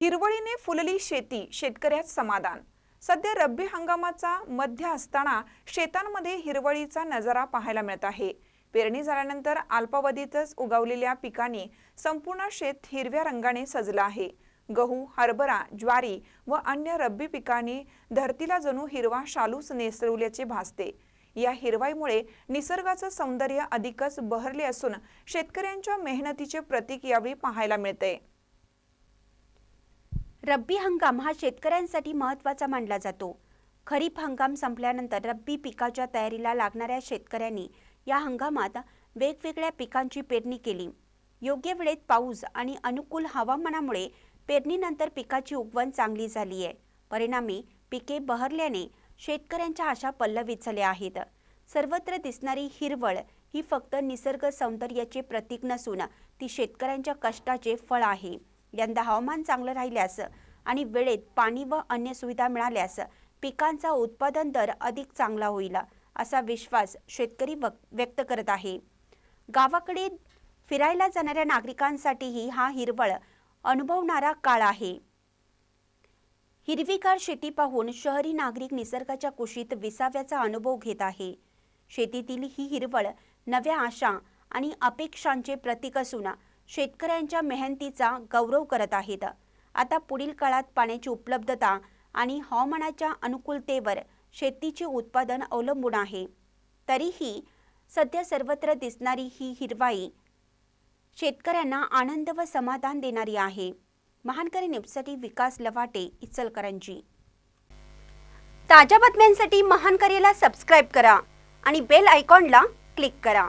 हिरवळीने fully शेती शेतकऱ्यात समाधान. सध्या रब्बी हंगामाचा मध्य असताना शेतांमध्ये हिरवळीचा नजारा पाहायला मिळत आहे. पेरणी झाल्यानंतर अल्पावधीतच उगवलेल्या पिकांनी संपूर्ण शेत हिरव्या रंगाने सजलं आहे. गहू हरभरा ज्वारी व अन्य रब्बी पिकांनी धरतीला जणू हिरवा शालूच नेसरवल्याचे भासते. या हिरवाईमुळे निसर्गाचं सौंदर्य अधिकच बहरले असून शेतकऱ्यांच्या मेहनतीचे प्रतीक यावेळी पाहायला मिळते रब्बी हंगाम हा शेतकऱ्यांसाठी महत्त्वाचा मानला जातो. खरीप हंगाम संपल्यानंतर रब्बी पिकाच्या तयारीला लागणाऱ्या शेतकऱ्यांनी या हंगामात वेगवेगळ्या पिकांची पेरणी केली. योग्य वेळेत पाऊस आणि अनुकूल हवामानामुळे पेरणीनंतर पिकाची उगवण चांगली झाली आहे. परिणामी पिके बहरल्याने शेतकऱ्यांच्या आशा पल्लवित झाल्या आहेत. सर्वत्र दिसणारी हिरवळ ही फक्त निसर्ग सौंदर्याचे प्रतीक नसून ती शेतकऱ्यांच्या कष्टाचे फळ आहे. यंदा हवामान चांगलं राहिल्यास आणि वेळेत पाणी व अन्य सुविधा मिळाल्यास पिकांचा उत्पादन दर अधिक चांगला होईल असा विश्वास शेतकरी व्यक्त करत आहे. गावाकडे फिरायला जाणाऱ्या नागरिकांसाठीही हा हिरवळ अनुभवणारा काळ आहे. हिरवीगार शेती पाहून शहरी नागरिक निसर्गाच्या कुशीत विसाव्याचा अनुभव घेत आहे. शेतीतील ही हिरवळ नव्या आशा आणि अपेक्षांचे प्रतीक असून शेतकऱ्यांच्या मेहनतीचा गौरव करत आहेत. आता पुढील काळात पाण्याची उपलब्धता आणि हवामानाच्या अनुकूलतेवर शेतीचे उत्पादन अवलंबून आहे. तरीही सध्या सर्वत्र दिसणारी ही हिरवाई शेतकऱ्यांना आनंद व समाधान देणारी आहे. महानकरी न्यूजसाठी विकास लवाटे इचलकरंजी. ताज्या बातम्यांसाठी महानकरीला सबस्क्राईब करा आणि बेल आयकॉनला क्लिक करा.